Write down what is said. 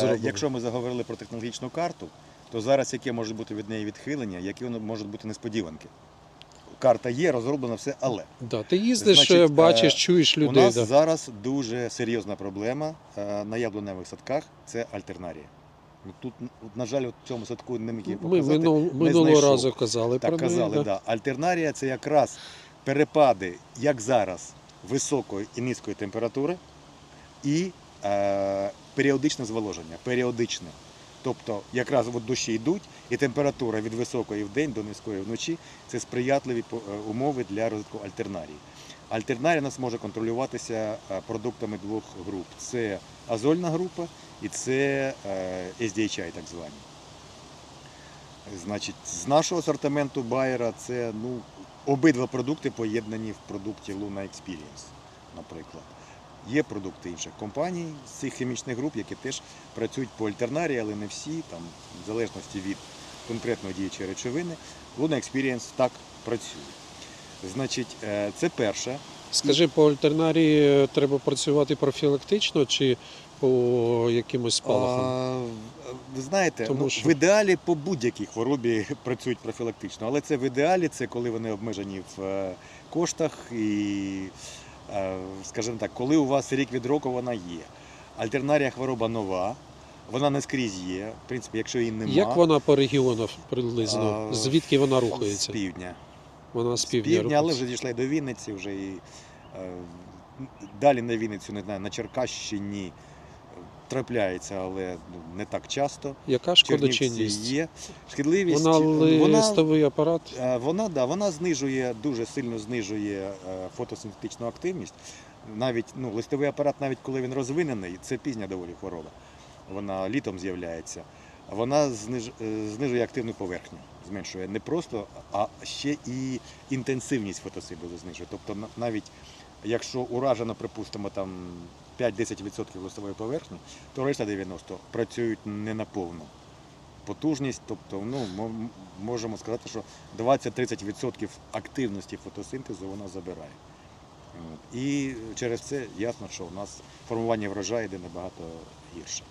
Е, Зробили. Якщо ми заговорили про технологічну карту, то зараз яке може бути від неї відхилення, які можуть бути несподіванки. Карта є, розроблена все, але Да, ти їздиш, Значить, е, бачиш, е, чуєш у нас Да. зараз дуже серйозна проблема на яблуневих садках це альтернарія. Ну, Тут, на жаль, в цьому садку не міг показати. не минулого разу казали Так про казали, неї. да. Альтернарія це якраз перепади, як зараз, високої і низької температури і періодичне зволоження. Періодичне. Тобто, якраз от дощі йдуть, і температура від високої в день до низької вночі це сприятливі е, умови для розвитку альтернарії. Альтернарія нас може контролюватися е, продуктами двох груп: це азольна група і це е, SDHI, так звані. Значить, з нашого асортименту Байера це ну, обидва продукти поєднані в продукті Luna Experience, наприклад. Є продукти інших компаній з цих хімічних груп, які теж працюють по альтернарії, але не всі, там, в залежності від конкретної діючої речовини. Luna Experience так працює. Значить, е, це перше. Скажи, по альтернарії е, треба працювати профілактично чи по якимось спалахам? А, ви знаєте, Тому ну, що- в ідеалі по будь-якій хворобі працюють профілактично, але це в ідеалі, це коли вони обмежені в е, коштах і, скажімо так, коли у вас рік від року вона є. Альтернарія хвороба нова, вона не скрізь є. В принципі, якщо її немає, Як вона по регіонах приблизно? А, Звідки вона з рухається? півдня. Вона з З півдня, півдня, але вже дійшли до Вінниці, вже і е, далі на Вінницю, не знаю, на Черкащині е, трапляється, але ну, не так часто. Яка шкодочинність? є. Шкідливість Вона вона, листовий апарат. е, вона, да, вона знижує, дуже сильно знижує е, фотосинтетичну активність. Навіть ну, листовий апарат, навіть коли він розвинений, це пізня доволі хвороба. Вона літом з'являється. Вона е, знижує активну поверхню, зменшує не просто, а ще і інтенсивність фотосинтезу знижує. Тобто навіть якщо уражено, припустимо, там 5-10% листової поверхні, то решта 90% працюють не на повну потужність. Тобто, ну, мо- можемо сказати, що 20-30% активності фотосинтезу вона забирає. І через це ясно, що у нас формування врожаю йде набагато гірше.